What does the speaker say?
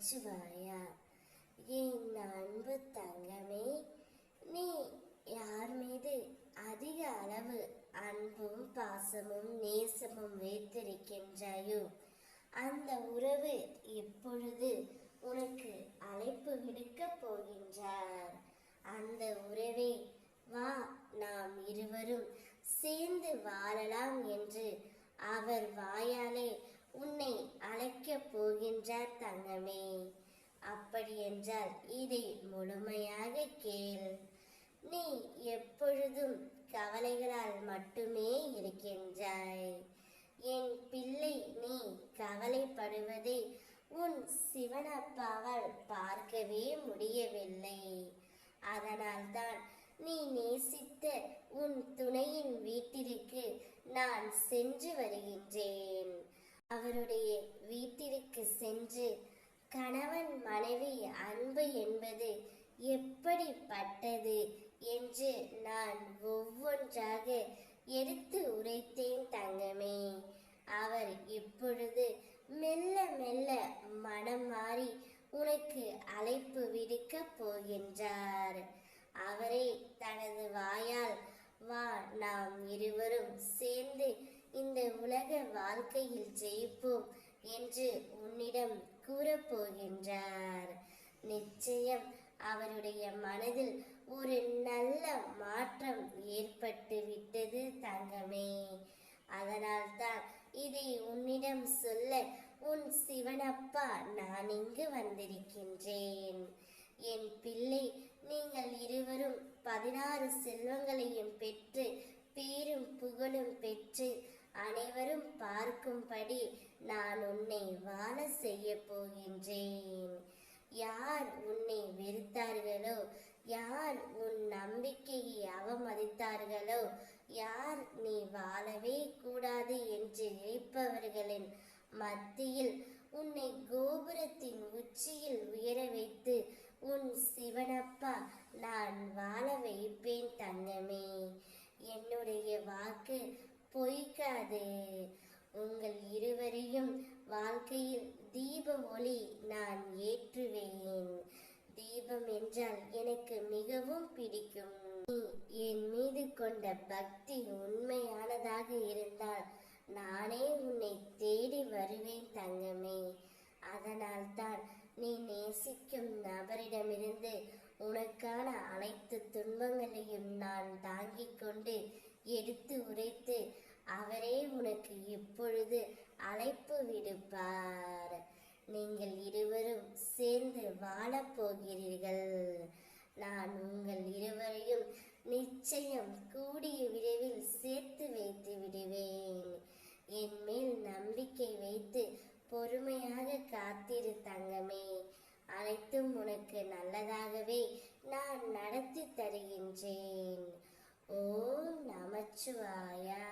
நமச்சிவாயா என் அன்பு தங்கமே நீ யார் மீது அதிக அளவு அன்பும் பாசமும் நேசமும் வைத்திருக்கின்றாயோ அந்த உறவு இப்பொழுது உனக்கு அழைப்பு விடுக்க போகின்றார். அந்த உறவே வா நாம் இருவரும் சேர்ந்து வாழலாம் என்று அவர் வாயாலே உன்னை அழைக்கப் போகின்றார் தங்கமே அப்படி என்றால் இதை முழுமையாக கேள். நீ எப்பொழுதும் கவலைகளால் மட்டுமே இருக்கின்றாய். என் பிள்ளை நீ கவலைப்படுவதை உன் சிவனப்பாவால் பார்க்கவே முடியவில்லை. அதனால்தான் நீ நேசித்த உன் துணையின் வீட்டிற்கு நான் சென்று வருகின்றேன் அவருடைய வீட்டிற்கு சென்று கணவன் மனைவி அன்பு என்பது எப்படிப்பட்டது என்று நான் ஒவ்வொன்றாக எடுத்து உரைத்தேன் தங்கமே. அவர் இப்பொழுது மெல்ல மெல்ல மனம் மாறி உனக்கு அழைப்பு விடுக்கப் போகின்றார். அவரே தனது வாயால் வா நாம் இருவரும் சேர்ந்து இந்த உலக வாழ்க்கையில் ஜெயிப்போம் என்று உன்னிடம் அவருடைய மனதில் ஒரு நல்ல மாற்றம் ஏற்பட்டு விட்டது தங்கமே. அதனால்தான் இதை உன்னிடம் சொல்ல உன் சிவனப்பா நான் இங்கு வந்திருக்கின்றேன். என் பிள்ளை நீங்கள் இருவரும் பதினாறு செல்வங்களையும் பெற்று பேரும் புகழும் பெற்று அனைவரும் பார்க்கும்படி நான் உன்னை வாழ செய்ய போகின்றேன். யார் உன்னை வெறுத்தார்களோ? யார் உன் நம்பிக்கையை அவமதித்தார்களோ? யார் நீ வாழவே கூடாது என்று நினைப்பவர்களின் மத்தியில் உன்னை கோபுரத்தின் உச்சியில் உயர வைத்து உன் சிவனப்பா நான் வாழ வைப்பேன் தங்கமே. என்னுடைய வாக்கு பொய்க்காது. உங்கள் இருவரையும் தீப ஒளி நான் ஏற்றுவேன். தீபம் என்றால் எனக்கு மிகவும் பிடிக்கும். நீ என் மீது கொண்ட பக்தி உண்மையானதாக இருந்தால் நானே உன்னை தேடி வருவேன் தங்கமே. அதனால் தான் நீ நேசிக்கும் நபரிடமிருந்து உனக்கான அனைத்து துன்பங்களையும் நான் தாங்கிக் கொண்டு எடுத்து உரைத்து அவரே உனக்கு இப்பொழுது அழைப்பு விடுப்பார். நீங்கள் இருவரும் சேர்ந்து வாழப்போகிறீர்கள் நான் உங்கள் இருவரையும் நிச்சயம் கூடிய விரைவில் சேர்த்து வைத்து விடுவேன். என் மேல் நம்பிக்கை வைத்து பொறுமையாக காத்திரு தங்கமே. அனைத்தும் உனக்கு நல்லதாகவே நான் நடத்தி தருகின்றேன். ஓம் நமச்சிவாயா.